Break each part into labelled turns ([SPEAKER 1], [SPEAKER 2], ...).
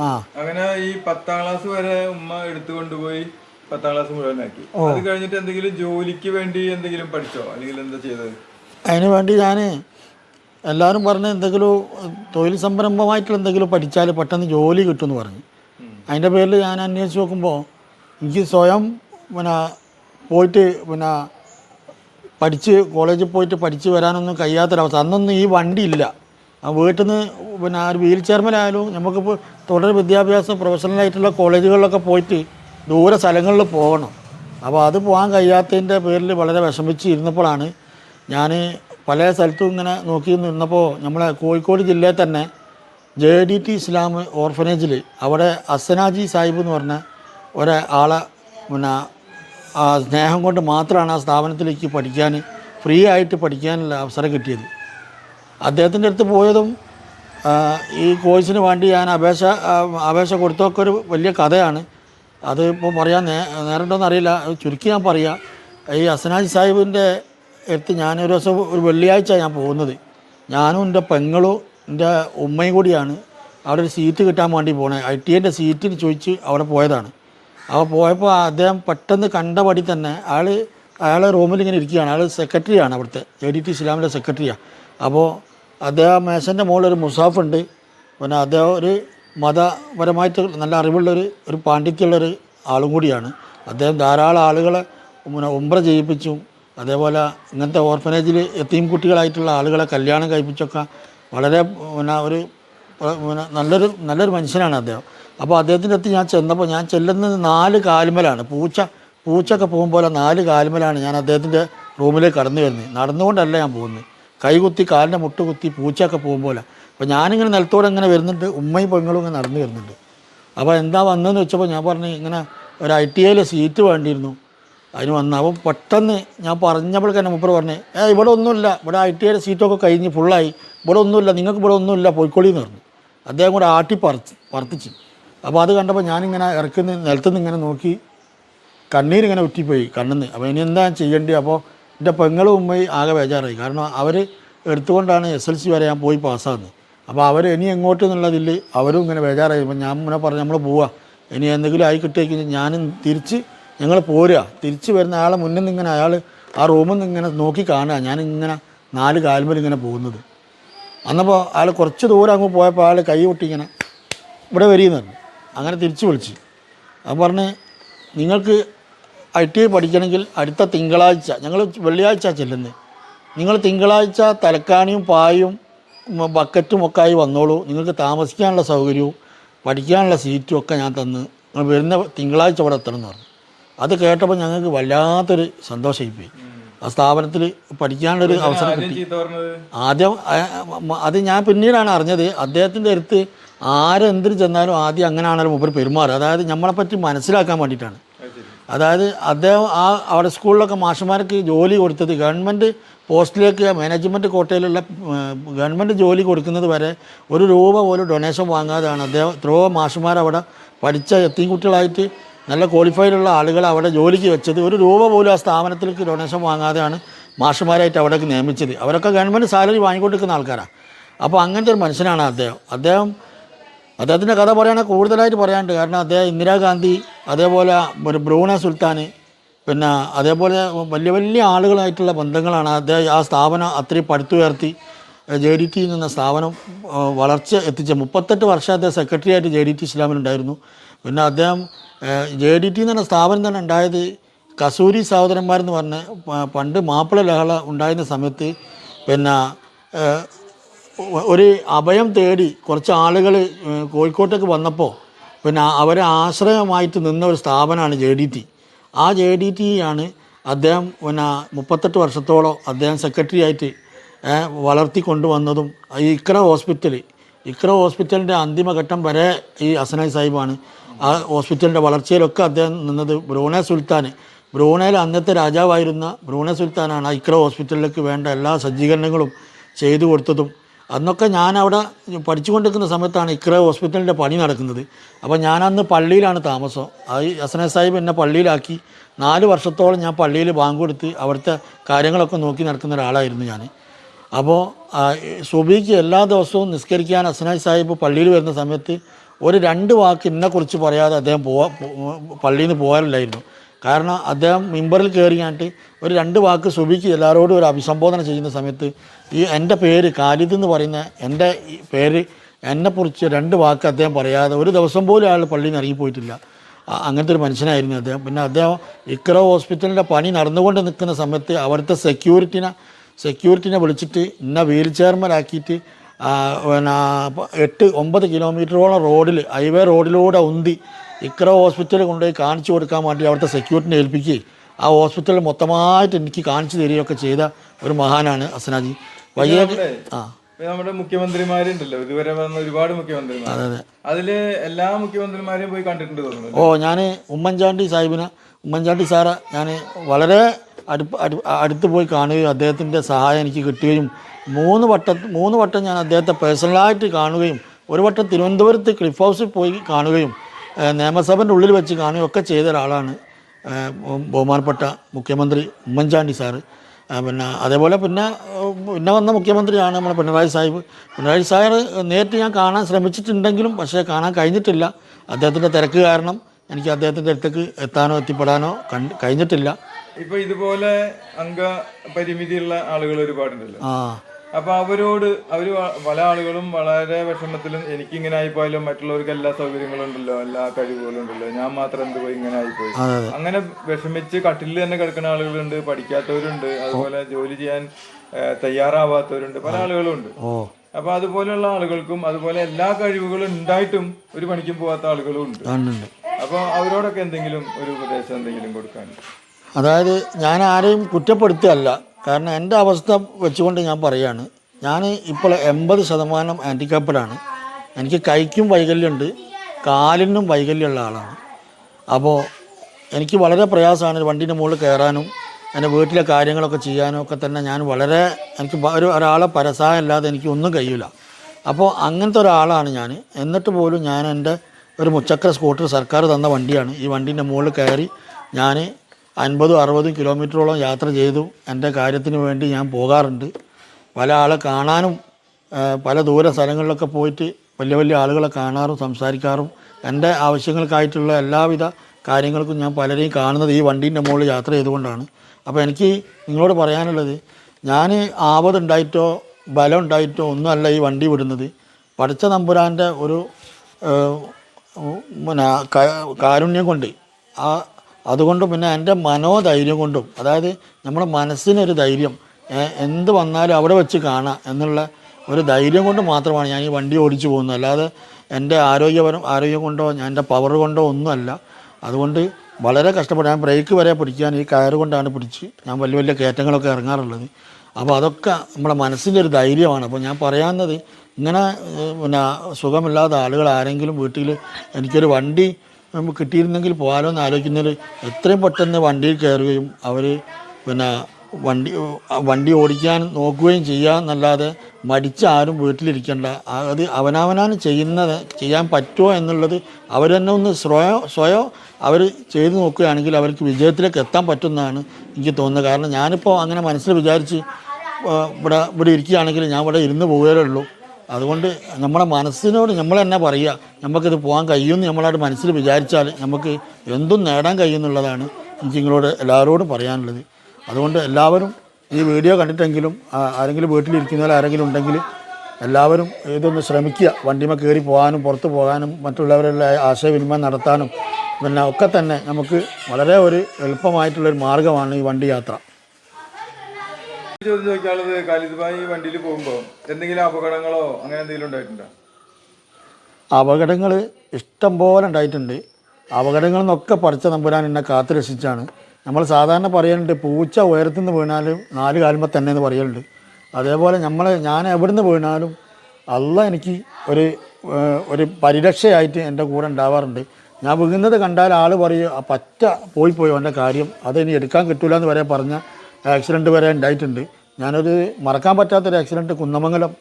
[SPEAKER 1] ആ.
[SPEAKER 2] അങ്ങനെ ഈ പത്താം ക്ലാസ് വരെ ഉമ്മ എടുത്തു കൊണ്ടുപോയി പത്താം ക്ലാസ് മുഴുവനാക്കി. അത് കഴിഞ്ഞിട്ട് എന്തെങ്കിലും ജോലിക്ക് വേണ്ടി എന്തെങ്കിലും പഠിച്ചോ? അല്ലെങ്കിൽ എന്താ ചെയ്തത്?
[SPEAKER 1] അതിനു വേണ്ടി ഞാൻ എല്ലാവരും പറഞ്ഞ എന്തെങ്കിലും തൊഴിൽ സംരംഭമായിട്ടുള്ള എന്തെങ്കിലും പഠിച്ചാൽ പെട്ടെന്ന് ജോലി കിട്ടുമെന്ന് പറഞ്ഞു. അതിന്റെ പേരിൽ ഞാൻ അന്വേഷിച്ച് നോക്കുമ്പോൾ എനിക്ക് സ്വയം പിന്നെ പോയിട്ട് പിന്നെ പഠിച്ച് കോളേജിൽ പോയിട്ട് പഠിച്ച് വരാനൊന്നും കഴിയാത്തൊരവസ്ഥ. അന്നൊന്നും ഈ വണ്ടി ഇല്ല. വീട്ടിൽ നിന്ന് പിന്നെ ആ ഒരു വീൽ ചെയർമാനായാലും നമുക്കിപ്പോൾ തുടർ വിദ്യാഭ്യാസം പ്രൊഫഷണലായിട്ടുള്ള കോളേജുകളിലൊക്കെ പോയിട്ട് ദൂര സ്ഥലങ്ങളിൽ പോകണം. അപ്പോൾ അത് പോകാൻ കഴിയാത്തതിന്റെ പേരിൽ വളരെ വിഷമിച്ച് ഇരുന്നപ്പോഴാണ് ഞാൻ പല സ്ഥലത്തും ഇങ്ങനെ നോക്കി നിന്നപ്പോൾ നമ്മളെ കോഴിക്കോട് ജില്ലയിൽ തന്നെ ജെ ഡി ടി ഇസ്ലാം ഓർഫനേജിൽ അവിടെ അസനാജി സാഹിബ് എന്ന് പറഞ്ഞ ഒരാളെ പിന്നെ സ്നേഹം കൊണ്ട് മാത്രമാണ് ആ സ്ഥാപനത്തിലേക്ക് പഠിക്കാൻ ഫ്രീ ആയിട്ട് പഠിക്കാനുള്ള അവസരം കിട്ടിയത്. അദ്ദേഹത്തിന്റെ അടുത്ത് പോയതും ഈ കോഴ്സിന് വേണ്ടി ഞാൻ അപേക്ഷ അപേക്ഷ കൊടുത്തൊക്കെ ഒരു വലിയ കഥയാണ്. അത് ഇപ്പോൾ പറയാൻ നേ നേരിട്ടോന്ന് അറിയില്ല. ചുരുക്കി ഞാൻ പറയാം. ഈ അസനാജ് സാഹിബിന്റെ അടുത്ത് ഞാൻ ഒരു ദിവസം ഒരു വെള്ളിയാഴ്ച ഞാൻ പോകുന്നത്. ഞാനും എന്റെ പെങ്ങളും എന്റെ ഉമ്മയും കൂടിയാണ് അവിടെ ഒരു സീറ്റ് കിട്ടാൻ വേണ്ടി പോണേ. ഐ ടി എന്റെ സീറ്റിന് ചോദിച്ച് അവിടെ പോയതാണ്. അപ്പോൾ പോയപ്പോൾ അദ്ദേഹം പെട്ടെന്ന് കണ്ടപടി തന്നെ അയാൾ അയാളെ റൂമിൽ ഇങ്ങനെ ഇരിക്കുകയാണ്. അയാൾ സെക്രട്ടറിയാണ് അവിടുത്തെ എ ഡി ടി ഇസ്ലാമിന്റെ സെക്രട്ടറിയാണ്. അപ്പോൾ അദ്ദേഹം മേശന്റെ മുകളിൽ ഒരു മുസാഫ് ഉണ്ട് പിന്നെ അദ്ദേഹം ഒരു മതപരമായിട്ട് നല്ല അറിവുള്ളൊരു ഒരു പാണ്ഡിത്യമുള്ളൊരു ആളും കൂടിയാണ്. അദ്ദേഹം ധാരാളം ആളുകളെ പിന്നെ ഉംറ ചെയ്യിപ്പിച്ചും അതേപോലെ ഇങ്ങനത്തെ ഓർഫനേജിൽ എത്തിയും കുട്ടികളായിട്ടുള്ള ആളുകളെ കല്യാണം കഴിപ്പിച്ചൊക്കെ വളരെ പിന്നെ ഒരു പിന്നെ നല്ലൊരു നല്ലൊരു മനുഷ്യനാണ് അദ്ദേഹം. അപ്പോൾ അദ്ദേഹത്തിന്റെ അടുത്ത് ഞാൻ ചെന്നപ്പോൾ ഞാൻ ചെല്ലുന്നത് നാല് കാലുമലാണ് പൂച്ച പൂച്ചൊക്കെ പോകുമ്പോൾ നാല് കാലുമലാണ് ഞാൻ അദ്ദേഹത്തിന്റെ റൂമിലേക്ക് കടന്നു വരുന്നത്. നടന്നുകൊണ്ടല്ല ഞാൻ പോകുന്നത്. കൈകുത്തി കാലിന്റെ മുട്ടുകുത്തി പൂച്ചയൊക്കെ പോകുമ്പോലെ പോലെ. അപ്പോൾ ഞാനിങ്ങനെ നിലത്തോടെ ഇങ്ങനെ വരുന്നുണ്ട്. ഉമ്മയും പെങ്ങളും ഇങ്ങനെ നടന്നു വരുന്നുണ്ട്. അപ്പോൾ എന്താ വന്നതെന്ന് വെച്ചപ്പോൾ ഞാൻ പറഞ്ഞു ഇങ്ങനെ ഒരു ഐ ടി ഐയിലെ സീറ്റ് വേണ്ടിയിരുന്നു. അതിന് വന്ന അപ്പോൾ പെട്ടെന്ന് ഞാൻ പറഞ്ഞപ്പോഴേക്ക് എന്റെ മുപ്പർ പറഞ്ഞു ഏ ഇവിടെ ഒന്നുമില്ല. ഇവിടെ ഐ ടി ഐയുടെ സീറ്റൊക്കെ കഴിഞ്ഞ് ഫുള്ളായി ഇവിടെ ഒന്നുമില്ല. നിങ്ങൾക്ക് ഇവിടെ ഒന്നുമില്ല. പോയിക്കോളി എന്ന് പറഞ്ഞു. അദ്ദേഹം കൂടെ ആട്ടി പറച്ച് പറത്തിച്ച് അപ്പോൾ അത് കണ്ടപ്പോൾ ഞാനിങ്ങനെ ഇറക്കുന്ന നിലത്തുനിന്ന് ഇങ്ങനെ നോക്കി കണ്ണീരിങ്ങനെ ഉറ്റിപ്പോയി കണ്ണിന്ന്. അപ്പോൾ ഇനി എന്താ ചെയ്യേണ്ടത് അപ്പോൾ എന്റെ പെങ്ങളും ഉമ്മയും ആകെ ബേജാറായി. കാരണം അവർ എടുത്തുകൊണ്ടാണ് എസ് എൽ സി വരെ ഞാൻ പോയി പാസ്സാകുന്നത് അപ്പോൾ അവർ ഇനി എങ്ങോട്ട് എന്നുള്ളതിൽ അവരും ഇങ്ങനെ ബേജാറായി. അപ്പം ഞാൻ ഇങ്ങനെ പറഞ്ഞു നമ്മൾ പോവാ. ഇനി എന്തെങ്കിലും ആയി കിട്ടിയേക്ക് ഞാനും തിരിച്ച് ഞങ്ങൾ പോരുക. തിരിച്ച് വരുന്ന ആളെ മുന്നിൽ നിന്ന് ഇങ്ങനെ അയാൾ ആ റൂമിൽ നിന്ന് ഇങ്ങനെ നോക്കി കാണുക. ഞാനിങ്ങനെ നാല് കാൽമേൽ ഇങ്ങനെ പോകുന്നത്. അന്നപ്പോൾ അയാൾ കുറച്ച് ദൂരം അങ്ങ് പോയപ്പോൾ അയാൾ കൈ കൊട്ടി ഇങ്ങനെ ഇവിടെ വരിയെന്ന് പറഞ്ഞു. അങ്ങനെ തിരിച്ച് വിളിച്ച്. അപ്പം പറഞ്ഞ് നിങ്ങൾക്ക് ഐ ടി ഐ പഠിക്കണമെങ്കിൽ അടുത്ത തിങ്കളാഴ്ച ഞങ്ങൾ വെള്ളിയാഴ്ച ചെല്ലുന്നത്. നിങ്ങൾ തിങ്കളാഴ്ച തലക്കാണിയും പായും ബക്കറ്റും ഒക്കെ ആയി വന്നോളൂ. നിങ്ങൾക്ക് താമസിക്കാനുള്ള സൗകര്യവും പഠിക്കാനുള്ള സീറ്റും ഒക്കെ ഞാൻ തന്ന് നിങ്ങൾ വരുന്ന തിങ്കളാഴ്ച ഇവിടെ എത്തണം എന്ന് പറഞ്ഞു. അത് കേട്ടപ്പോൾ ഞങ്ങൾക്ക് വല്ലാത്തൊരു സന്തോഷമായിപ്പോയി ആ സ്ഥാപനത്തിൽ പഠിക്കാനുള്ളൊരു അവസരം കിട്ടി. ആദ്യം അത് ഞാൻ പിന്നീടാണ് അറിഞ്ഞത്. അദ്ദേഹത്തിന്റെ അടുത്ത് ആരെന്തിന് ചെന്നാലും ആദ്യം അങ്ങനെയാണല്ലോ മുമ്പ് പെരുമാറുക. അതായത് നമ്മളെപ്പറ്റി മനസ്സിലാക്കാൻ വേണ്ടിയിട്ടാണ്. അതായത് അദ്ദേഹം ആ അവിടെ സ്കൂളിലൊക്കെ മാഷന്മാർക്ക് ജോലി കൊടുത്തത് ഗവൺമെന്റ് പോസ്റ്റിലേക്ക് മാനേജ്മെന്റ് കോട്ടയിലുള്ള ഗവൺമെന്റ് ജോലി കൊടുക്കുന്നത് വരെ ഒരു രൂപ പോലും ഡൊണേഷൻ വാങ്ങാതെയാണ് അദ്ദേഹം എത്രയോ മാഷന്മാർ അവിടെ പഠിച്ച എത്തിയും കുട്ടികളായിട്ട് നല്ല ക്വാളിഫൈഡ് ഉള്ള ആളുകളെ അവിടെ ജോലിക്ക് വെച്ചത്. ഒരു രൂപ പോലും ആ സ്ഥാപനത്തിലേക്ക് ഡൊണേഷൻ വാങ്ങാതെയാണ് മാഷന്മാരായിട്ട് അവിടേക്ക് നിയമിച്ചത്. അവരൊക്കെ ഗവൺമെന്റ് സാലറി വാങ്ങിക്കൊണ്ടിരിക്കുന്ന ആൾക്കാരാണ് അപ്പോൾ അങ്ങനത്തെ ഒരു മനുഷ്യനാണ് അദ്ദേഹം. അദ്ദേഹം അദ്ദേഹത്തിന്റെ കഥ പറയുകയാണെങ്കിൽ കൂടുതലായിട്ട് പറയാനുണ്ട്. കാരണം അദ്ദേഹം ഇന്ദിരാഗാന്ധി അതേപോലെ ഒരു ബ്രൂണ സുൽത്താൻ പിന്നെ അതേപോലെ വലിയ വലിയ ആളുകളായിട്ടുള്ള ബന്ധങ്ങളാണ് അദ്ദേഹം ആ സ്ഥാപനം അത്രയും പടുത്തുയർത്തി. ജെ ഡി ടി എന്ന സ്ഥാപനം വളർച്ച എത്തിച്ച മുപ്പത്തെട്ട് വർഷം അദ്ദേഹം സെക്രട്ടറി ആയിട്ട് ജെ ഡി ടി ഇസ്ലാമിലുണ്ടായിരുന്നു. പിന്നെ അദ്ദേഹം ജെ ഡി ടി എന്ന സ്ഥാപനം തന്നെ ഉണ്ടായത് കസൂരി സഹോദരന്മാരെന്ന് പറഞ്ഞ് പണ്ട് മാപ്പിള ലഹള ഉണ്ടായിരുന്ന സമയത്ത്. പിന്നെ ഒരു അഭയം തേടി കുറച്ച് ആളുകൾ കോഴിക്കോട്ടേക്ക് വന്നപ്പോൾ പിന്നെ അവരെ ആശ്രയമായിട്ട് നിന്ന ഒരു സ്ഥാപനമാണ് ജെ ഡി ടി. ആ ജെ ഡി ടി ആണ് അദ്ദേഹം പിന്നെ മുപ്പത്തെട്ട് വർഷത്തോളം അദ്ദേഹം സെക്രട്ടറി ആയിട്ട് വളർത്തി കൊണ്ടുവന്നതും ഈ ഇക്ര ഹോസ്പിറ്റൽ ഇക്ര ഹോസ്പിറ്റലിന്റെ അന്തിമഘട്ടം വരെ ഈ അസനായി സാഹിബാണ്. ആ ഹോസ്പിറ്റലിന്റെ വളർച്ചയിലൊക്കെ അദ്ദേഹം നിന്നത് ബ്രൂണെ സുൽത്താൻ. ബ്രൂണയിൽ അന്നത്തെ രാജാവായിരുന്ന ബ്രൂണെ സുൽത്താനാണ് ഇക്ര ഹോസ്പിറ്റലിലേക്ക് വേണ്ട എല്ലാ സജ്ജീകരണങ്ങളും ചെയ്തു കൊടുത്തതും. അന്നൊക്കെ ഞാൻ അവിടെ പഠിച്ചുകൊണ്ടിരിക്കുന്ന സമയത്താണ് ഇക്ര ഹോസ്പിറ്റലിന്റെ പണി നടക്കുന്നത്. അപ്പോൾ ഞാൻ അന്ന് പള്ളിയിലാണ് താമസം. ആ അസന സാഹിബ് എന്നെ പള്ളിയിലാക്കി. നാല് വർഷത്തോളം ഞാൻ പള്ളിയിൽ ബാങ്ക് കൊടുത്ത് അവിടുത്തെ കാര്യങ്ങളൊക്കെ നോക്കി നടക്കുന്ന ഒരാളായിരുന്നു ഞാൻ. അപ്പോൾ സുബിക്ക് എല്ലാ ദിവസവും നിസ്കരിക്കാൻ അസന സാഹിബ് പള്ളിയിൽ വരുന്ന സമയത്ത് ഒരു രണ്ട് വാക്ക് എന്നെക്കുറിച്ച് പറയാതെ അദ്ദേഹം പോവാ പള്ളിയിൽ നിന്ന് പോകാറില്ലായിരുന്നു. കാരണം അദ്ദേഹം മിമ്പറിൽ കയറിയാണ്ട് ഒരു രണ്ട് വാക്ക് സുബിക്ക് എല്ലാവരോടും ഒരു അഭിസംബോധന ചെയ്യുന്ന സമയത്ത് ഈ എന്റെ പേര് ഖാലിദ് എന്ന് പറയുന്ന എന്റെ പേര് എന്നെക്കുറിച്ച് രണ്ട് വാക്ക് അദ്ദേഹം പറയാതെ ഒരു ദിവസം പോലും അയാൾ പള്ളിയിൽ നിന്ന് ഇറങ്ങിപ്പോയിട്ടില്ല. അങ്ങനത്തെ ഒരു മനുഷ്യനായിരുന്നു അദ്ദേഹം. പിന്നെ അദ്ദേഹം ഇക്ര ഹോസ്പിറ്റലിന്റെ പണി നടന്നുകൊണ്ട് നിൽക്കുന്ന സമയത്ത് അവിടുത്തെ സെക്യൂരിറ്റിനെ സെക്യൂരിറ്റിനെ വിളിച്ചിട്ട് ഇന്ന വീൽ ചെയർമാനാക്കിയിട്ട് പിന്നെ എട്ട് ഒമ്പത് കിലോമീറ്ററോളം റോഡിൽ ഹൈവേ റോഡിലൂടെ ഉന്തി ഇക്ര ഹോസ്പിറ്റലിൽ കൊണ്ടുപോയി കാണിച്ചു കൊടുക്കാൻ വേണ്ടി അവിടുത്തെ സെക്യൂരിറ്റിനെ ഏൽപ്പിക്കുകയും ആ ഹോസ്പിറ്റൽ മൊത്തമായിട്ട് എനിക്ക് കാണിച്ചു തരികയൊക്കെ ചെയ്ത ഒരു മഹാനാണ് അസനാജി ആ.
[SPEAKER 2] നമ്മുടെ മുഖ്യമന്ത്രിമാരുണ്ടല്ലോ. ഇതുവരെ വന്ന ഒരുപാട് മുഖ്യമന്ത്രിമാർ
[SPEAKER 1] അതെ അതെ.
[SPEAKER 2] അതിൽ എല്ലാ മുഖ്യമന്ത്രിമാരെയും പോയി കണ്ടിട്ടുണ്ട് തോന്നുന്നു
[SPEAKER 1] ഓ ഞാൻ ഉമ്മൻചാണ്ടി സാഹിബിനെ ഉമ്മൻചാണ്ടി സാറെ ഞാൻ വളരെ അടുപ്പ് അടുത്ത് പോയി കാണുകയും അദ്ദേഹത്തിന്റെ സഹായം എനിക്ക് കിട്ടുകയും മൂന്ന് വട്ടം മൂന്ന് വട്ടം ഞാൻ അദ്ദേഹത്തെ പേഴ്സണലായിട്ട് കാണുകയും ഒരു വട്ടം തിരുവനന്തപുരത്ത് ക്ലിഫ് ഹൗസിൽ പോയി കാണുകയും നിയമസഭന്റെ ഉള്ളിൽ വെച്ച് കാണുകയും ഒക്കെ ചെയ്ത ഒരാളാണ് ബഹുമാനപ്പെട്ട മുഖ്യമന്ത്രി ഉമ്മൻചാണ്ടി സാറ്. പിന്നെ അതേപോലെ പിന്നെ പിന്നെ വന്ന മുഖ്യമന്ത്രിയാണ് നമ്മുടെ പിണറായി സാഹിബ്. പിണറായി സാഹിബ് നേരിട്ട് ഞാൻ കാണാൻ ശ്രമിച്ചിട്ടുണ്ടെങ്കിലും പക്ഷേ കാണാൻ കഴിഞ്ഞിട്ടില്ല. അദ്ദേഹത്തിന്റെ തിരക്ക് കാരണം എനിക്ക് അദ്ദേഹത്തിന്റെ അടുത്തേക്ക് എത്താനോ എത്തിപ്പെടാനോ കണ്ട് കഴിഞ്ഞിട്ടില്ല.
[SPEAKER 2] ഇപ്പോൾ ഇതുപോലെ അംഗ പരിമിതിയുള്ള ആളുകൾ ഒരുപാടുണ്ടല്ലോ.
[SPEAKER 1] ആ.
[SPEAKER 2] അപ്പൊ അവരോട് അവർ പല ആളുകളും വളരെ വിഷമത്തിലും എനിക്ക് ഇങ്ങനെ ആയിപ്പോയാലും മറ്റുള്ളവർക്ക് എല്ലാ സൗകര്യങ്ങളും ഉണ്ടല്ലോ എല്ലാ കഴിവുകളും ഉണ്ടല്ലോ ഞാൻ മാത്രം എന്ത് പോയി ഇങ്ങനെ ആയിപ്പോയി. അങ്ങനെ വിഷമിച്ച് കട്ടിലിൽ തന്നെ കിടക്കുന്ന ആളുകളുണ്ട് പഠിക്കാത്തവരുണ്ട് അതുപോലെ ജോലി ചെയ്യാൻ തയ്യാറാവാത്തവരുണ്ട് പല ആളുകളും ഉണ്ട് അപ്പൊ അതുപോലെയുള്ള ആളുകൾക്കും അതുപോലെ എല്ലാ കഴിവുകളും ഉണ്ടായിട്ടും ഒരു പണിക്കും പോകാത്ത ആളുകളും ഉണ്ട്.
[SPEAKER 1] അപ്പോൾ
[SPEAKER 2] അപ്പൊ അവരോടൊക്കെ എന്തെങ്കിലും ഒരു ഉപദേശം എന്തെങ്കിലും കൊടുക്കാൻ.
[SPEAKER 1] അതായത് ഞാൻ ആരെയും കുറ്റപ്പെടുത്തുകയല്ല. കാരണം എന്റെ അവസ്ഥ വെച്ചുകൊണ്ട് ഞാൻ പറയുകയാണ് ഞാൻ ഇപ്പോൾ എൺപത് ശതമാനം ഹാൻഡിക്കാപ്പഡാണ് എനിക്ക് കൈക്കും വൈകല്യമുണ്ട് കാലിനും വൈകല്യമുള്ള ആളാണ്. അപ്പോൾ എനിക്ക് വളരെ പ്രയാസമാണ് വണ്ടീന്റെ മുകളിൽ കയറാനും എന്റെ വീട്ടിലെ കാര്യങ്ങളൊക്കെ ചെയ്യാനും ഒക്കെ തന്നെ ഞാൻ വളരെ എനിക്ക് ഒരു ഒരാളെ പരസായം അല്ലാതെ എനിക്ക് ഒന്നും കഴിയില്ല. അപ്പോൾ അങ്ങനത്തെ ഒരാളാണ് ഞാൻ. എന്നിട്ട് പോലും ഞാൻ എന്റെ ഒരു മുച്ചക്ര സ്കൂട്ടർ സർക്കാർ തന്ന വണ്ടിയാണ്. ഈ വണ്ടീന്റെ മുകളിൽ കയറി ഞാൻ അൻപതും അറുപതും കിലോമീറ്ററോളം യാത്ര ചെയ്തു. എന്റെ കാര്യത്തിന് വേണ്ടി ഞാൻ പോകാറുണ്ട്. പല ആളെ കാണാനും പല ദൂര സ്ഥലങ്ങളിലൊക്കെ പോയിട്ട് വലിയ വലിയ ആളുകളെ കാണാറും സംസാരിക്കാറും. എന്റെ ആവശ്യങ്ങൾക്കായിട്ടുള്ള എല്ലാവിധ കാര്യങ്ങൾക്കും ഞാൻ പലരെയും കാണുന്നത് ഈ വണ്ടീന്റെ മുകളിൽ യാത്ര ചെയ്തുകൊണ്ടാണ്. അപ്പോൾ എനിക്ക് നിങ്ങളോട് പറയാനുള്ളത് ഞാൻ ആപതുണ്ടായിട്ടോ ബലം ഉണ്ടായിട്ടോ ഒന്നുമല്ല ഈ വണ്ടി വിടുന്നത്. പഠിച്ച നമ്പുരാന്റെ ഒരു പിന്നെ കാരുണ്യം കൊണ്ട് ആ അതുകൊണ്ടും പിന്നെ എന്റെ മനോധൈര്യം കൊണ്ടും അതായത് നമ്മുടെ മനസ്സിനൊരു ധൈര്യം എന്ത് വന്നാലും അവിടെ വെച്ച് കാണാം എന്നുള്ള ഒരു ധൈര്യം കൊണ്ട് മാത്രമാണ് ഞാൻ ഈ വണ്ടി ഓടിച്ചു പോകുന്നത്. അല്ലാതെ എന്റെ ആരോഗ്യപരം ആരോഗ്യം കൊണ്ടോ എന്റെ പവർ കൊണ്ടോ ഒന്നുമല്ല. അതുകൊണ്ട് വളരെ കഷ്ടപ്പെട്ട് ഞാൻ ബ്രേക്ക് വരെ പിടിക്കാൻ ഈ കയറ് കൊണ്ടാണ് പിടിച്ച് ഞാൻ വലിയ വലിയ കയറ്റങ്ങളൊക്കെ ഇറങ്ങാറുള്ളത്. അപ്പോൾ അതൊക്കെ നമ്മുടെ മനസ്സിന്റെ ഒരു ധൈര്യമാണ്. അപ്പോൾ ഞാൻ പറയാവുന്നത് ഇങ്ങനെ പിന്നെ സുഖമില്ലാത്ത ആളുകൾ ആരെങ്കിലും വീട്ടിൽ എനിക്കൊരു വണ്ടി നമുക്ക് കിട്ടിയിരുന്നെങ്കിൽ പോകാലോ എന്ന് ആലോചിക്കുന്നതിൽ എത്രയും പെട്ടെന്ന് വണ്ടിയിൽ കയറുകയും അവർ പിന്നെ വണ്ടി വണ്ടി ഓടിക്കാൻ നോക്കുകയും ചെയ്യുക എന്നല്ലാതെ മടിച്ച് ആരും വീട്ടിലിരിക്കേണ്ട. അത് അവനവനാണ് ചെയ്യുന്നത്. ചെയ്യാൻ പറ്റുമോ എന്നുള്ളത് അവർ തന്നെ ഒന്ന് സ്വയം സ്വയം അവർ ചെയ്തു നോക്കുകയാണെങ്കിൽ അവർക്ക് വിജയത്തിലേക്ക് എത്താൻ പറ്റുന്നതാണ് എനിക്ക് തോന്നുന്നത്. കാരണം ഞാനിപ്പോൾ അങ്ങനെ മനസ്സിൽ വിചാരിച്ച് ഇവിടെ ഇവിടെ ഇരിക്കുകയാണെങ്കിൽ ഞാൻ ഇവിടെ ഇരുന്ന് പോവുകയേ ഉള്ളൂ. അതുകൊണ്ട് നമ്മുടെ മനസ്സിനോട് നമ്മൾ തന്നെ പറയുക? നമുക്കിത് പോകാൻ കഴിയുമെന്ന് നമ്മളായിട്ട് മനസ്സിൽ വിചാരിച്ചാൽ നമുക്ക് എന്തും നേടാൻ കഴിയുമെന്നുള്ളതാണ് എനിക്ക് നിങ്ങളോട് എല്ലാവരോടും പറയാനുള്ളത്. അതുകൊണ്ട് എല്ലാവരും ഈ വീഡിയോ കണ്ടിട്ടെങ്കിലും ആരെങ്കിലും വീട്ടിലിരിക്കുന്നവർ ആരെങ്കിലും ഉണ്ടെങ്കിൽ എല്ലാവരും ഇതൊന്ന് ശ്രമിക്കുക. വണ്ടിമ കയറി പോകാനും പുറത്ത് പോകാനും മറ്റുള്ളവരുടെ ആശയവിനിമയം നടത്താനും പിന്നെ ഒക്കെ തന്നെ നമുക്ക് വളരെ ഒരു എളുപ്പമായിട്ടുള്ളൊരു മാർഗമാണ് ഈ വണ്ടി യാത്ര.
[SPEAKER 2] ചോദ്യം ചോദിക്കാനുള്ളത് കാലിദ്ബായി വണ്ടിയിൽ പോകുമ്പോൾ എന്തെങ്കിലും അപകടങ്ങളോ അങ്ങനെ എന്തെങ്കിലും ഉണ്ടായിട്ടുണ്ടോ?
[SPEAKER 1] അപകടങ്ങൾ ഇഷ്ടം പോലെ ഉണ്ടായിട്ടുണ്ട്. അപകടങ്ങളിൽ നിന്നൊക്കെ പറിച്ച നമ്പുരാൻ എന്നെ കാത്തു രക്ഷിച്ചാണ്. നമ്മൾ സാധാരണ പറയാനുണ്ട് പൂച്ച ഉയരത്തു നിന്ന് വീണാലും നാല് കാലുമ്പോൾ തന്നെ എന്ന് പറയലുണ്ട്. അതേപോലെ നമ്മൾ ഞാൻ എവിടുന്ന് വീണാലും അല്ല എനിക്ക് ഒരു ഒരു പരിരക്ഷയായിട്ട് എന്റെ കൂടെ ഉണ്ടാവാറുണ്ട്. ഞാൻ വീഴുന്നത് കണ്ടാൽ ആൾ പറയും പറ്റ പോയി പോയി അവന്റെ കാര്യം അത് എടുക്കാൻ കിട്ടില്ല എന്ന് വരെ പറഞ്ഞ ആക്സിഡന്റ് വരെ ഉണ്ടായിട്ടുണ്ട്. ഞാനൊരു മറക്കാൻ പറ്റാത്തൊരു ആക്സിഡന്റ് കുന്നമംഗലം.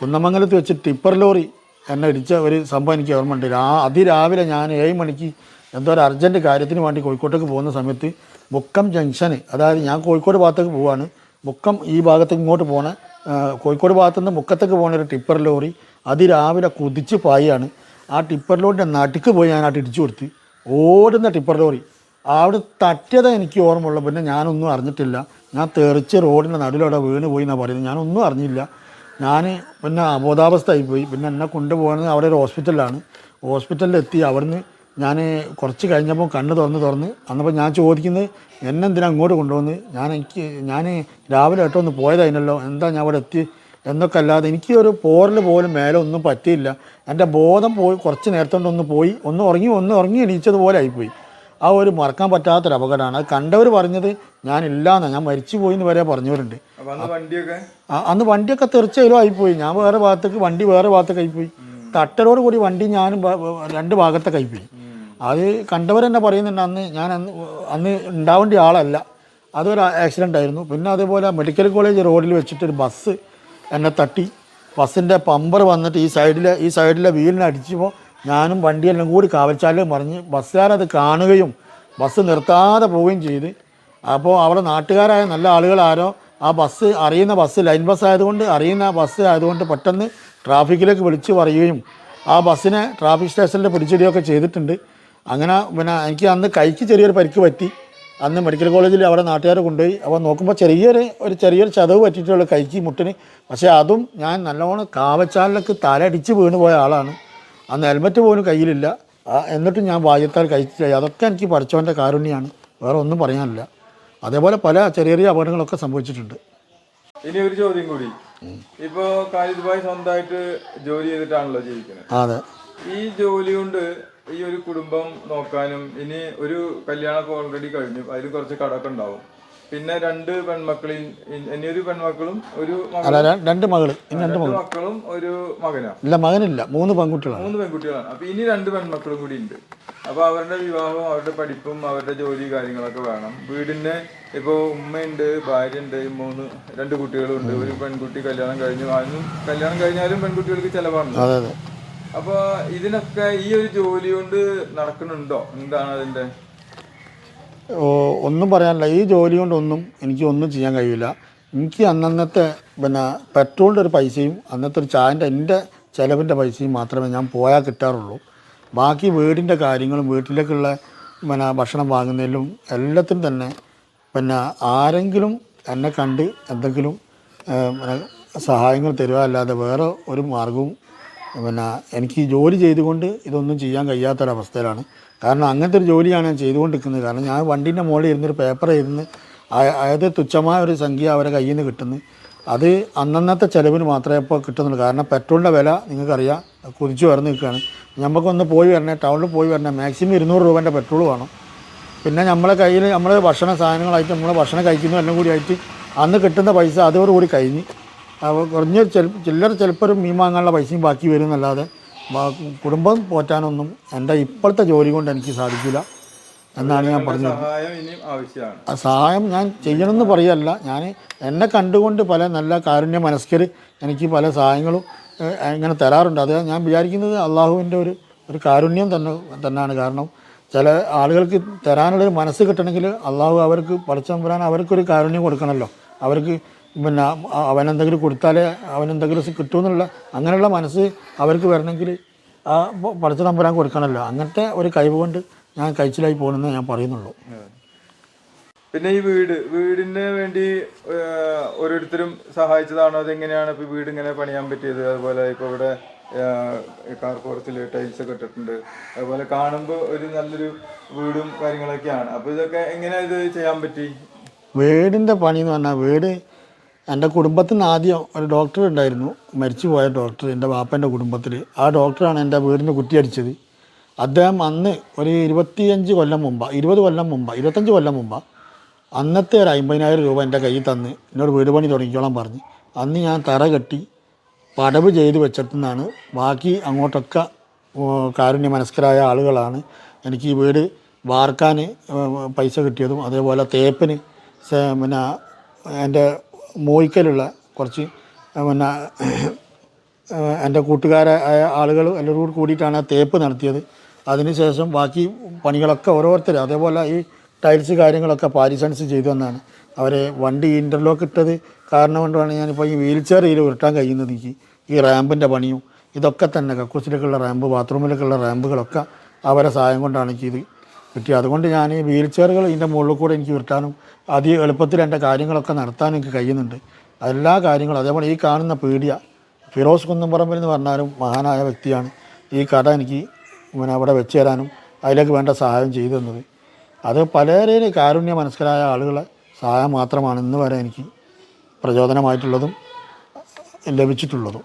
[SPEAKER 1] കുന്നമംഗലത്ത് വെച്ച് ടിപ്പർ ലോറി എന്നെ ഇടിച്ച ഒരു സംഭവം എനിക്ക് ഓർമ്മയുണ്ട്. രാ അതിരാവിലെ ഞാൻ ഏഴ് മണിക്ക് എന്തോ ഒരു അർജന്റ് കാര്യത്തിന് വേണ്ടി കോഴിക്കോട്ടേക്ക് പോകുന്ന സമയത്ത് മുക്കം ജംഗ്ഷന് അതായത് ഞാൻ കോഴിക്കോട് ഭാഗത്തേക്ക് പോവാണ്. മുക്കം ഈ ഭാഗത്തേക്ക് ഇങ്ങോട്ട് പോണ കോഴിക്കോട് ഭാഗത്തുനിന്ന് മുക്കത്തേക്ക് പോകുന്ന ഒരു ടിപ്പർ ലോറി അതിരാവിലെ കുതിച്ച് പായാണ്. ആ ടിപ്പർ ലോറിന്റെ നടുക്ക് പോയി ഞാൻ ആട്ട് ഇടിച്ചു കൊടുത്ത്. ഓടുന്ന ടിപ്പർ ലോറി അവിടെ തട്ടിയത് എനിക്ക് ഓർമ്മയുള്ളൂ പിന്നെ ഞാനൊന്നും അറിഞ്ഞിട്ടില്ല. ഞാൻ തെറിച്ച് റോഡിന്റെ നടുവിലൂടെ വീണ് പോയി എന്നാണ് പറയുന്നത്. ഞാനൊന്നും അറിഞ്ഞില്ല. ഞാൻ പിന്നെ അബോധാവസ്ഥയായി പോയി. പിന്നെ എന്നെ കൊണ്ടുപോകുന്നത് അവിടെ ഒരു ഹോസ്പിറ്റലിലാണ്. ഹോസ്പിറ്റലിൽ എത്തി അവിടുന്ന് ഞാൻ കുറച്ച് കഴിഞ്ഞപ്പോൾ കണ്ണ് തുറന്ന് തുറന്ന് അന്നപ്പോൾ ഞാൻ ചോദിക്കുന്നത് എന്നെ എന്തിനാ അങ്ങോട്ട് കൊണ്ടുവന്ന് ഞാൻ എനിക്ക് ഞാൻ രാവിലെ ഏട്ടോ ഒന്ന് പോയതായിരുന്നല്ലോ എന്താ ഞാൻ അവിടെ എത്തി? എന്നൊക്കെ അല്ലാതെ എനിക്ക് ഒരു പോറിൽ പോലും മേലെ ഒന്നും പറ്റിയില്ല. എന്റെ ബോധം പോയി കുറച്ച് നേരത്തെ ഒന്ന് പോയി. ഒന്ന് ഉറങ്ങി ഒന്ന് ഉറങ്ങി എണീച്ചതുപോലെ ആയിപ്പോയി. ആ ഒരു മറക്കാൻ പറ്റാത്തൊരു അപകടമാണ്. അത് കണ്ടവർ പറഞ്ഞത് ഞാനില്ലാന്ന് ഞാൻ മരിച്ചു പോയി എന്ന് വരെ പറഞ്ഞവരുണ്ട്.
[SPEAKER 2] അന്ന് വണ്ടിയൊക്കെ?
[SPEAKER 1] തീർച്ചയായും ആയിപ്പോയി. ഞാൻ വേറെ ഭാഗത്തേക്ക് വണ്ടി വേറെ ഭാഗത്തേക്ക് ആയിപ്പോയി. തട്ടലോട് കൂടി വണ്ടി ഞാനും രണ്ട് ഭാഗത്തേക്ക് ആയിപ്പോയി. അത് കണ്ടവർ തന്നെ പറയുന്നുണ്ട് അന്ന് ഞാൻ അന്ന് അന്ന് ഉണ്ടാവേണ്ട ആളല്ല. അതൊരു ആക്സിഡന്റ് ആയിരുന്നു. പിന്നെ അതേപോലെ മെഡിക്കൽ കോളേജ് റോഡിൽ വെച്ചിട്ടൊരു ബസ് എന്നെ തട്ടി. ബസ്സിന്റെ പമ്പർ വന്നിട്ട് ഈ സൈഡിലെ ഈ സൈഡിലെ വീലിനെ അടിച്ചപ്പോൾ ഞാനും വണ്ടിയെല്ലാം കൂടി കാവൽച്ചാലിൽ മറിഞ്ഞ് ബസ്സുകാരത് കാണുകയും ബസ് നിർത്താതെ പോവുകയും ചെയ്ത്. അപ്പോൾ അവിടെ നാട്ടുകാരായ നല്ല ആളുകളാരോ ആ ബസ് അറിയുന്ന ബസ് ലൈൻ ബസ് ആയതുകൊണ്ട് അറിയുന്ന ബസ് ആയതുകൊണ്ട് പെട്ടെന്ന് ട്രാഫിക്കിലേക്ക് വിളിച്ച് പറയുകയും ആ ബസ്സിനെ ട്രാഫിക് സ്റ്റേഷനിൽ പിടിച്ചിടുകയൊക്കെ ചെയ്തിട്ടുണ്ട്. അങ്ങനെ പിന്നെ എനിക്ക് അന്ന് കൈക്ക് ചെറിയൊരു പരിക്ക് പറ്റി. അന്ന് മെഡിക്കൽ കോളേജിൽ അവിടെ നാട്ടുകാർ കൊണ്ടുപോയി. അപ്പോൾ നോക്കുമ്പോൾ ചെറിയൊരു ഒരു ചെറിയൊരു ചതവ് പറ്റിയിട്ടുള്ള കൈക്ക് മുട്ടിന്. പക്ഷേ അതും ഞാൻ നല്ലോണം കാവച്ചാലിലേക്ക് തലയടിച്ച് വീണ് പോയ ആളാണ്. അന്ന് ഹെൽമറ്റ് പോലും കയ്യിലില്ല. എന്നിട്ടും ഞാൻ ഭാഗ്യത്താൽ കഴിച്ചില്ല അതൊക്കെ എനിക്ക് പഠിച്ചവന്റെ കാരുണ്യമാണ് വേറെ ഒന്നും പറയാനില്ല. അതേപോലെ പല ചെറിയ ചെറിയ അപകടങ്ങളൊക്കെ സംഭവിച്ചിട്ടുണ്ട്.
[SPEAKER 2] ഇനി ഒരു ചോദ്യം കൂടി. ഇപ്പോ ഖാലിദ് ഭായ് സ്വന്തമായിട്ട് ജോലി ചെയ്തിട്ടാണല്ലോ ജീവിക്കുന്നത്
[SPEAKER 1] അതെ.
[SPEAKER 2] ഈ ജോലി കൊണ്ട് ഈ ഒരു കുടുംബം നോക്കാനും ഇനി ഒരു കല്യാണമൊക്കെ ഓൾറെഡി കഴിഞ്ഞു. അതിൽ കുറച്ച് കടമൊക്കെ ഉണ്ടാവും. പിന്നെ രണ്ട് പെൺമക്കളിൽ ഇനി ഒരു പെൺമക്കളും ഒരു
[SPEAKER 1] അല്ല ര- രണ്ട് മകൾ ഇനി രണ്ട്
[SPEAKER 2] മക്കളും ഒരു മകനാ.
[SPEAKER 1] ഇല്ല മകനില്ല മൂന്ന് പെൺകുട്ടികളാണ്.
[SPEAKER 2] മൂന്ന് പെൺകുട്ടികളാണ്. അപ്പൊ ഇനി രണ്ട് പെൺമക്കളും കൂടി ഉണ്ട്. അപ്പൊ അവരുടെ വിവാഹവും അവരുടെ പഠിപ്പും അവരുടെ ജോലി കാര്യങ്ങളൊക്കെ വേണം. വീടിന് ഇപ്പൊ ഉമ്മയുണ്ട് ഭാര്യ ഉണ്ട് മൂന്ന് രണ്ട് കുട്ടികളുണ്ട്. ഒരു പെൺകുട്ടി കല്യാണം കഴിഞ്ഞു. അതിനും കല്യാണം കഴിഞ്ഞാലും പെൺകുട്ടികൾക്ക് ചെലവാണ്.
[SPEAKER 1] അതെ അതെ.
[SPEAKER 2] അപ്പൊ ഇതിനൊക്കെ ഈ ഒരു ജോലി കൊണ്ട് നടക്കുന്നുണ്ടോ? എന്താണ് അതിന്റെ
[SPEAKER 1] ഒന്നും പറയാനില്ല. ഈ ജോലി കൊണ്ടൊന്നും എനിക്ക് ഒന്നും ചെയ്യാൻ കഴിയില്ല. എനിക്ക് അന്നന്നത്തെ പിന്നെ പെട്രോളിന്റെ ഒരു പൈസയും അന്നത്തെ ഒരു ചായന്റെ എന്റെ ചിലവിന്റെ പൈസയും മാത്രമേ ഞാൻ പോയാൽ കിട്ടാറുള്ളൂ. ബാക്കി വീടിന്റെ കാര്യങ്ങളും വീട്ടിലേക്കുള്ള പിന്നെ ഭക്ഷണം വാങ്ങുന്നതിലും എല്ലാത്തിനും തന്നെ പിന്നെ ആരെങ്കിലും എന്നെ കണ്ട് എന്തെങ്കിലും സഹായങ്ങൾ തരിക അല്ലാതെ വേറെ ഒരു മാർഗവും പിന്നെ എനിക്ക് ജോലി ചെയ്തുകൊണ്ട് ഇതൊന്നും ചെയ്യാൻ കഴിയാത്തൊരവസ്ഥയിലാണ്. കാരണം അങ്ങനത്തെ ഒരു ജോലിയാണ് ഞാൻ ചെയ്തുകൊണ്ടിരിക്കുന്നത്. കാരണം ഞാൻ വണ്ടീന്റെ മുകളിൽ ഇരുന്നൊരു പേപ്പർ ഇരുന്ന് അതായത് തുച്ഛമായ ഒരു സംഖ്യ അവരെ കയ്യിൽ നിന്ന് കിട്ടുന്നു അത് അന്നന്നത്തെ ചിലവിന് മാത്രമേ ഇപ്പോൾ കിട്ടുന്നുള്ളൂ. കാരണം പെട്രോളിന്റെ വില നിങ്ങൾക്കറിയാം കുതിച്ചു വരുന്ന നിൽക്കുകയാണ്. നമുക്കൊന്ന് പോയി വരണേ ടൗണിൽ പോയി വരണേ മാക്സിമം ഇരുന്നൂറ് രൂപേന്റെ പെട്രോൾ വേണം. പിന്നെ നമ്മളെ കയ്യിൽ നമ്മൾ ഭക്ഷണ സാധനങ്ങളായിട്ട് നമ്മൾ ഭക്ഷണം കഴിക്കുന്നു എല്ലാം കൂടി ആയിട്ട് അന്ന് കിട്ടുന്ന പൈസ അതോടുകൂടി കഴിഞ്ഞ്. കുറഞ്ഞ ചില ചില്ലറ ചിലപ്പോൾ ഒരു മീൻ വാങ്ങാനുള്ള പൈസയും ബാക്കി വരും എന്നല്ലാതെ കുടുംബം പോറ്റാനൊന്നും എന്റെ ഇപ്പോഴത്തെ ജോലി കൊണ്ട് എനിക്ക് സാധിക്കില്ല എന്നാണ് ഞാൻ പറഞ്ഞത്.
[SPEAKER 2] സഹായം
[SPEAKER 1] ഞാൻ ചെയ്യണമെന്ന് പറയല്ല. ഞാൻ എന്നെ കണ്ടുകൊണ്ട് പല നല്ല കാരുണ്യ മനസ്കർ എനിക്ക് പല സഹായങ്ങളും ഇങ്ങനെ തരാറുണ്ട്. അത് ഞാൻ വിചാരിക്കുന്നത് അള്ളാഹുവിന്റെ ഒരു ഒരു കാരുണ്യം തന്നെ തന്നെയാണ് കാരണം ചില ആളുകൾക്ക് തരാനുള്ളൊരു മനസ്സ് കിട്ടണമെങ്കിൽ അള്ളാഹു അവർക്ക് പഠിച്ചമ്പരാൻ അവർക്കൊരു കാരുണ്യം കൊടുക്കണമല്ലോ. അവർക്ക് പിന്നെ അവനെന്തെങ്കിലും കൊടുത്താലേ അവനെന്തെങ്കിലും കിട്ടുമെന്നുള്ള അങ്ങനെയുള്ള മനസ്സ് അവർക്ക് വരണമെങ്കിൽ ആ പഠിച്ച നമ്പരാൻ കൊടുക്കണമല്ലോ. അങ്ങനത്തെ ഒരു കഴിവ് കൊണ്ട് ഞാൻ കഴിച്ചിലായി പോകണമെന്ന് ഞാൻ പറയുന്നുള്ളൂ.
[SPEAKER 2] പിന്നെ ഈ വീട് വീടിന് വേണ്ടി ഓരോരുത്തരും സഹായിച്ചതാണോ? അതെങ്ങനെയാണ് ഇപ്പോൾ വീട് ഇങ്ങനെ പണിയാൻ പറ്റിയത്? അതുപോലെ ഇപ്പോൾ ഇവിടെ കാർ പോർച്ചിൽ ടൈൽസ് ഒക്കെ ഇട്ടിട്ടുണ്ട്. അതുപോലെ കാണുമ്പോൾ ഒരു നല്ലൊരു വീടും കാര്യങ്ങളൊക്കെയാണ്. അപ്പോൾ ഇതൊക്കെ എങ്ങനെ ഇത് ചെയ്യാൻ പറ്റി?
[SPEAKER 1] വീടിന്റെ പണി എന്ന് പറഞ്ഞാൽ വീട് എന്റെ കുടുംബത്തിൽ നിന്ന് ആദ്യം ഒരു ഡോക്ടർ ഉണ്ടായിരുന്നു. മരിച്ചു പോയ ഡോക്ടർ എന്റെ വാപ്പന്റെ കുടുംബത്തിൽ. ആ ഡോക്ടറാണ് എന്റെ വീടിന് കുറ്റിയടിച്ചത് അദ്ദേഹം അന്ന് ഒരു ഇരുപത്തിയഞ്ച് കൊല്ലം മുമ്പ് ഇരുപത് കൊല്ലം മുമ്പ് ഇരുപത്തഞ്ച് കൊല്ലം മുമ്പ് അന്നത്തെ ഒരു അമ്പതിനായിരം രൂപ എന്റെ കയ്യിൽ തന്ന് എന്നോട് വീട് പണി തുടങ്ങിക്കോളാൻ പറഞ്ഞ്. അന്ന് ഞാൻ തറ കെട്ടി പടവ് ചെയ്ത് വെച്ചിട്ടുനിന്നാണ് ബാക്കി അങ്ങോട്ടൊക്കെ കാരുണ്യ മനസ്കരായ ആളുകളാണ് എനിക്ക് ഈ വീട് വാർക്കാൻ പൈസ കിട്ടിയതും അതേപോലെ തേപ്പിന് പിന്നെ എന്റെ മോയിക്കലുള്ള കുറച്ച് പിന്നെ എന്റെ കൂട്ടുകാരായ ആളുകൾ എല്ലാവരും കൂടി കൂടിയിട്ടാണ് ആ തേപ്പ് നടത്തിയത്. അതിനുശേഷം ബാക്കി പണികളൊക്കെ ഓരോരുത്തർ അതേപോലെ ഈ ടൈൽസ് കാര്യങ്ങളൊക്കെ പാരിസൺസ് ചെയ്തു വന്നാണ് അവരെ വണ്ടി ഇന്റർലോക്ക് ഇട്ടത്. കാരണം കൊണ്ടാണ് ഞാനിപ്പോൾ ഈ വീൽ ചെയറിൽ ഉരുട്ടാൻ കഴിയുന്നത്. എനിക്ക് ഈ റാമ്പിന്റെ പണിയും ഇതൊക്കെ തന്നെ കക്കൂസിലേക്കുള്ള റാമ്പ് ബാത്റൂമിലേക്കുള്ള റാമ്പുകളൊക്കെ അവരെ സഹായം കൊണ്ടാണ് എനിക്കിത് കിട്ടിയത് അതുകൊണ്ട് ഞാൻ ഈ വീൽ ചെയറുകൾ ഇതിന്റെ മുകളിൽ കൂടെ എനിക്ക് ഉരുട്ടാനും അതി എളുപ്പത്തിൽ എന്റെ കാര്യങ്ങളൊക്കെ നടത്താനും എനിക്ക് കഴിയുന്നുണ്ട്. എല്ലാ കാര്യങ്ങളും അതേപോലെ ഈ കാണുന്ന പീഡിയ ഫിറോസ് കുന്നംപറമ്പിൽ എന്ന് പറഞ്ഞാലും മഹാനായ വ്യക്തിയാണ് ഈ കട എനിക്ക് പിന്നെ അവിടെ വെച്ച് തരാനും അതിലേക്ക് വേണ്ട സഹായം ചെയ്തു തന്നത്. അത് പലരും കാരുണ്യ മനസ്കരായ ആളുകളെ സഹായം മാത്രമാണ് ഇന്ന് വരെ എനിക്ക് പ്രചോദനമായിട്ടുള്ളതും ലഭിച്ചിട്ടുള്ളതും.